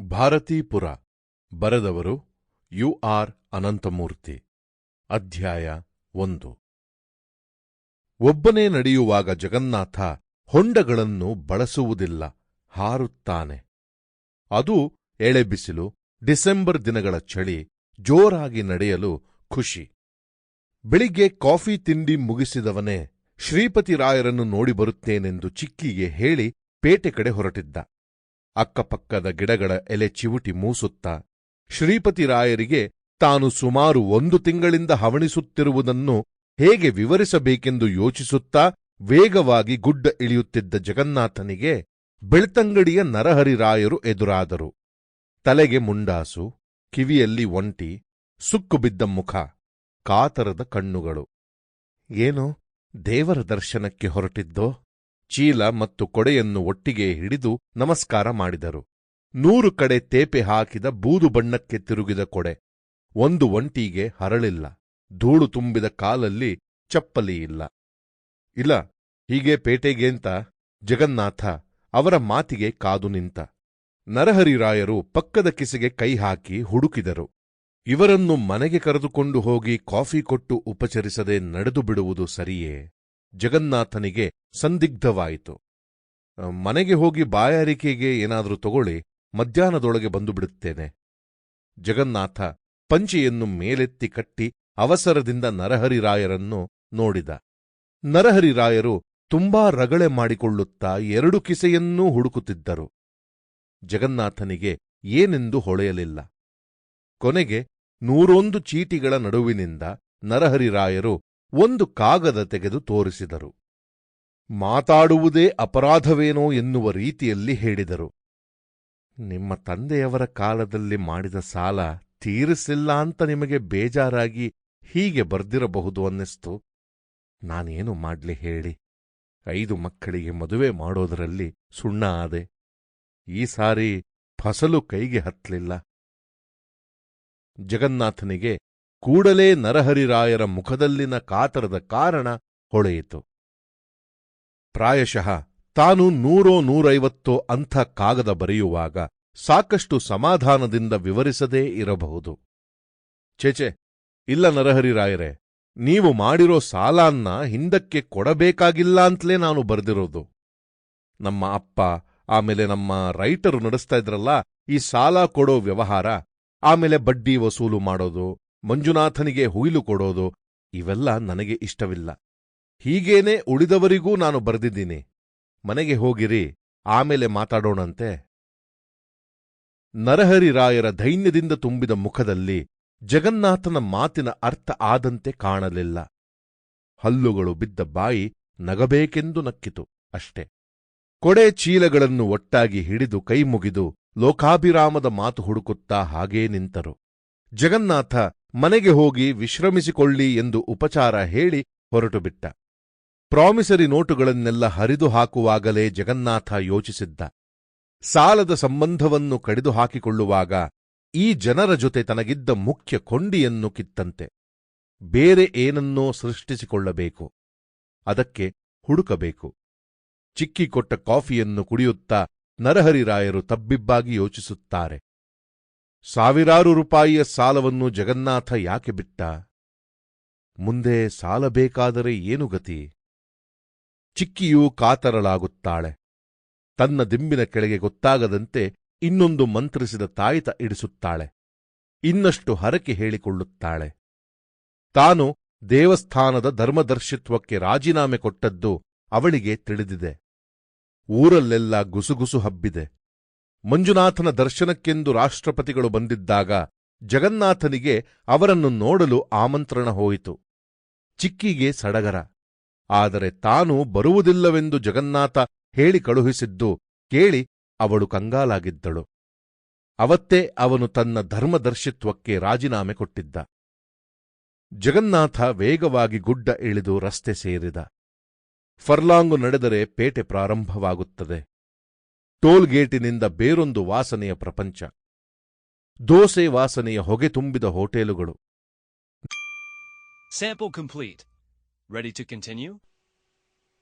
ಭಾರತೀಪುರ ಬರೆದವರು you are Ananthamurthy, ಅಧ್ಯಾಯ ಒಂದು. ಒಬ್ಬನೇ ನಡೆಯುವಾಗ ಜಗನ್ನಾಥ ಹೊಂಡಗಳನ್ನು ಬಳಸುವುದಿಲ್ಲ, ಹಾರುತ್ತಾನೆ. ಅದು ಎಳೆಬಿಸಿಲು ಡಿಸೆಂಬರ್ ದಿನಗಳ ಚಳಿ, ಜೋರಾಗಿ ನಡೆಯಲು ಖುಷಿ. ಬೆಳಿಗ್ಗೆ ಕಾಫಿ ತಿಂಡಿ ಮುಗಿಸಿದವನೇ ಶ್ರೀಪತಿರಾಯರನ್ನು ನೋಡಿ ಬರುತ್ತೇನೆಂದು ಚಿಕ್ಕಿಗೆ ಹೇಳಿ ಪೇಟೆ ಕಡೆ ಹೊರಟಿದ್ದ. ಅಕ್ಕಪಕ್ಕದ ಗಿಡಗಳ ಎಲೆ ಚಿವುಟಿ ಮೂಸುತ್ತಾ ಶ್ರೀಪತಿರಾಯರಿಗೆ ತಾನು ಸುಮಾರು ಒಂದು ತಿಂಗಳಿಂದ ಹವಣಿಸುತ್ತಿರುವುದನ್ನು ಹೇಗೆ ವಿವರಿಸಬೇಕೆಂದು ಯೋಚಿಸುತ್ತಾ ವೇಗವಾಗಿ ಗುಡ್ಡ ಇಳಿಯುತ್ತಿದ್ದ ಜಗನ್ನಾಥನಿಗೆ ಬೆಳ್ತಂಗಡಿಯ ನರಹರಿರಾಯರು ಎದುರಾದರು. ತಲೆಗೆ ಮುಂಡಾಸು, ಕಿವಿಯಲ್ಲಿ ಒಂಟಿ, ಸುಕ್ಕು ಬಿದ್ದ ಮುಖ, ಕಾತರದ ಕಣ್ಣುಗಳು. ಏನೋ ದೇವರ ದರ್ಶನಕ್ಕೆ ಹೊರಟಿದ್ದೋ? ಚೀಲ ಮತ್ತು ಕೊಡೆಯನ್ನು ಒಟ್ಟಿಗೆ ಹಿಡಿದು ನಮಸ್ಕಾರ ಮಾಡಿದರು. ನೂರು ಕಡೆ ತೇಪೆ ಹಾಕಿದ ಬೂದು ಬಣ್ಣಕ್ಕೆ ತಿರುಗಿದ ಕೊಡೆ. ಒಂದು ಒಂಟಿಗೆ ಹರಳಿಲ್ಲ. ಧೂಳು ತುಂಬಿದ ಕಾಲಲ್ಲಿ ಚಪ್ಪಲಿ ಇಲ್ಲ. ಇಲ್ಲ, ಹೀಗೆ ಪೇಟೆಗೇಂತ ಜಗನ್ನಾಥ ಅವರ ಮಾತಿಗೆ ಕಾದು ನಿಂತ. ನರಹರಿರಾಯರು ಪಕ್ಕದ ಕಿಸೆಗೆ ಕೈ ಹಾಕಿ ಹುಡುಕಿದರು. ಇವರನ್ನು ಮನೆಗೆ ಕರೆದುಕೊಂಡು ಹೋಗಿ ಕಾಫಿ ಕೊಟ್ಟು ಉಪಚರಿಸದೆ ನಡೆದು ಬಿಡುವುದು ಸರಿಯೇ? ಜಗನ್ನಾಥನಿಗೆ ಸಂದಿಗ್ಧವಾಯಿತು. ಮನೆಗೆ ಹೋಗಿ ಬಾಯಾರಿಕೆಗೆ ಏನಾದರೂ ತಗೊಳ್ಳಿ, ಮಧ್ಯಾಹ್ನದೊಳಗೆ ಬಂದು ಬಿಡುತ್ತೇನೆ. ಜಗನ್ನಾಥ ಪಂಚೆಯನ್ನು ಮೇಲೆತ್ತಿ ಕಟ್ಟಿ ಅವಸರದಿಂದ ನರಹರಿರಾಯರನ್ನು ನೋಡಿದ. ನರಹರಿರಾಯರು ತುಂಬಾ ರಗಳೆ ಮಾಡಿಕೊಳ್ಳುತ್ತಾ ಎರಡು ಕಿಸೆಯನ್ನೂ ಹುಡುಕುತ್ತಿದ್ದರು. ಜಗನ್ನಾಥನಿಗೆ ಏನೆಂದು ಹೊಳೆಯಲಿಲ್ಲ. ಕೊನೆಗೆ ನೂರೊಂದು ಚೀಟಿಗಳ ನಡುವಿನಿಂದ ನರಹರಿರಾಯರು ಒಂದು ಕಾಗದ ತೆಗೆದು ತೋರಿಸಿದರು. ಮಾತಾಡುವುದೇ ಅಪರಾಧವೇನೋ ಎನ್ನುವ ರೀತಿಯಲ್ಲಿ ಹೇಳಿದರು. ನಿಮ್ಮ ತಂದೆಯವರ ಕಾಲದಲ್ಲಿ ಮಾಡಿದ ಸಾಲ ತೀರಿಸಿಲ್ಲ ಅಂತ ನಿಮಗೆ ಬೇಜಾರಾಗಿ ಹೀಗೆ ಬರ್ದಿರಬಹುದು ಅನ್ನಿಸ್ತು. ನಾನೇನು ಮಾಡ್ಲಿ ಹೇಳಿ. ಐದು ಮಕ್ಕಳಿಗೆ ಮದುವೆ ಮಾಡೋದರಲ್ಲಿ ಸುಣ್ಣ ಆದೆ ಈ ಸಾರಿ ಫಸಲು ಕೈಗೆ ಹತ್ತಲಿಲ್ಲ ಜಗನ್ನಾಥನಿಗೆ ಕೂಡಲೇ ನರಹರಿರಾಯರ ಮುಖದಲ್ಲಿನ ಕಾತರದ ಕಾರಣ ಹೊಳೆಯಿತು. ಪ್ರಾಯಶಃ ತಾನು ನೂರೋ ನೂರೈವತ್ತೋ ಅಂಥ ಕಾಗದ ಬರೆಯುವಾಗ ಸಾಕಷ್ಟು ಸಮಾಧಾನದಿಂದ ವಿವರಿಸದೇ ಇರಬಹುದು. ಚೇಚೆ ಇಲ್ಲ ನರಹರಿರಾಯರೇ, ನೀವು ಮಾಡಿರೋ ಸಾಲಾನ್ನ ಹಿಂದಕ್ಕೆ ಕೊಡಬೇಕಾಗಿಲ್ಲ ಅಂತಲೇ ನಾನು ಬರೆದಿರೋದು. ನಮ್ಮ ಅಪ್ಪ, ಆಮೇಲೆ ನಮ್ಮ ರೈಟರು ನಡೆಸ್ತಾ ಇದ್ರಲ್ಲ, ಈ ಸಾಲ ಕೊಡೋ ವ್ಯವಹಾರ, ಆಮೇಲೆ ಬಡ್ಡಿ ವಸೂಲು ಮಾಡೋದು ಮಂಜುನಾಥನಿಗೆ ಹುಯಿಲು ಕೊಡೋದು ಇವೆಲ್ಲ ನನಗೆ ಇಷ್ಟವಿಲ್ಲ. ಹೀಗೇನೆ ಉಳಿದವರಿಗೂ ನಾನು ಬರೆದಿದ್ದೀನಿ. ಮನೆಗೆ ಹೋಗಿರಿ, ಆಮೇಲೆ ಮಾತಾಡೋಣಂತೆ. ನರಹರಿರಾಯರ ಧೈನ್ಯದಿಂದ ತುಂಬಿದ ಮುಖದಲ್ಲಿ ಜಗನ್ನಾಥನ ಮಾತಿನ ಅರ್ಥ ಆದಂತೆ ಕಾಣಲಿಲ್ಲ. ಹಲ್ಲುಗಳು ಬಿದ್ದ ಬಾಯಿ ನಗಬೇಕೆಂದು ನಕ್ಕಿತು ಅಷ್ಟೆ. ಕೊಡೆ ಚೀಲಗಳನ್ನು ಒಟ್ಟಾಗಿ ಹಿಡಿದು ಕೈಮುಗಿದು ಲೋಕಾಭಿರಾಮದ ಮಾತು ಹುಡುಕುತ್ತಾ ಹಾಗೇ ನಿಂತರು. ಜಗನ್ನಾಥ ಮನೆಗೆ ಹೋಗಿ ವಿಶ್ರಮಿಸಿಕೊಳ್ಳಿ ಎಂದು ಉಪಚಾರ ಹೇಳಿ ಹೊರಟುಬಿಟ್ಟ. ಪ್ರಾಮಿಸರಿ ನೋಟುಗಳನ್ನೆಲ್ಲ ಹರಿದು ಹಾಕುವಾಗಲೇ ಜಗನ್ನಾಥ ಯೋಚಿಸಿದ್ದ. ಸಾಲದ ಸಂಬಂಧವನ್ನು ಕಡಿದು ಹಾಕಿಕೊಳ್ಳುವಾಗ ಈ ಜನರ ಜೊತೆ ತನಗಿದ್ದ ಮುಖ್ಯ ಕೊಂಡಿಯನ್ನು ಕಿತ್ತಂತೆ. ಬೇರೆ ಏನನ್ನೋ ಸೃಷ್ಟಿಸಿಕೊಳ್ಳಬೇಕು. ಅದಕ್ಕೆ ಹುಡುಕಬೇಕು. ಚಿಕ್ಕಿಕೊಟ್ಟ ಕಾಫಿಯನ್ನು ಕುಡಿಯುತ್ತಾ ನರಹರಿರಾಯರು ತಬ್ಬಿಬ್ಬಾಗಿ ಯೋಚಿಸುತ್ತಾರೆ. ಸಾವಿರಾರು ರೂಪಾಯಿಯ ಸಾಲವನ್ನು ಜಗನ್ನಾಥ ಯಾಕೆ ಬಿಟ್ಟ? ಮುಂದೆ ಸಾಲ ಬೇಕಾದರೆ ಏನು ಗತಿ? ಚಿಕ್ಕಿಯೂ ಕಾತರಳಾಗುತ್ತಾಳೆ. ತನ್ನ ದಿಂಬಿನ ಕೆಳಗೆ ಗೊತ್ತಾಗದಂತೆ ಇನ್ನೊಂದು ಮಂತ್ರಿಸಿದ ತಾಯಿತ ಇಡಿಸುತ್ತಾಳೆ. ಇನ್ನಷ್ಟು ಹರಕೆ ಹೇಳಿಕೊಳ್ಳುತ್ತಾಳೆ. ತಾನು ದೇವಸ್ಥಾನದ ಧರ್ಮದರ್ಶಿತ್ವಕ್ಕೆ ರಾಜೀನಾಮೆ ಕೊಟ್ಟದ್ದು ಅವಳಿಗೆ ತಿಳಿದಿದೆ. ಊರಲ್ಲೆಲ್ಲ ಗುಸುಗುಸು ಹಬ್ಬಿದೆ. ಮಂಜುನಾಥನ ದರ್ಶನಕ್ಕೆಂದು ರಾಷ್ಟ್ರಪತಿಗಳು ಬಂದಿದ್ದಾಗ ಜಗನ್ನಾಥನಿಗೆ ಅವರನ್ನು ನೋಡಲು ಆಮಂತ್ರಣ ಹೋಯಿತು. ಚಿಕ್ಕಿಗೆ ಸಡಗರ. ಆದರೆ ತಾನು ಬರುವುದಿಲ್ಲವೆಂದು ಜಗನ್ನಾಥ ಹೇಳಿ ಕಳುಹಿಸಿದ್ದು ಕೇಳಿ ಅವಳು ಕಂಗಾಲಾಗಿದ್ದಳು. ಅವತ್ತೇ ಅವನು ತನ್ನ ಧರ್ಮದರ್ಶಿತ್ವಕ್ಕೆ ರಾಜೀನಾಮೆ ಕೊಟ್ಟಿದ್ದ. ಜಗನ್ನಾಥ ವೇಗವಾಗಿ ಗುಡ್ಡ ಇಳಿದು ರಸ್ತೆ ಸೇರಿದ. ಫರ್ಲಾಂಗು ನಡೆದರೆ ಪೇಟೆ ಪ್ರಾರಂಭವಾಗುತ್ತದೆ. ಟೋಲ್ಗೇಟಿನಿಂದ ಬೇರೊಂದು ವಾಸನೆಯ ಪ್ರಪಂಚ. ದೋಸೆ ವಾಸನೆಯ ಹೊಗೆ ತುಂಬಿದ ಹೋಟೆಲುಗಳು. Sample complete ready to continue?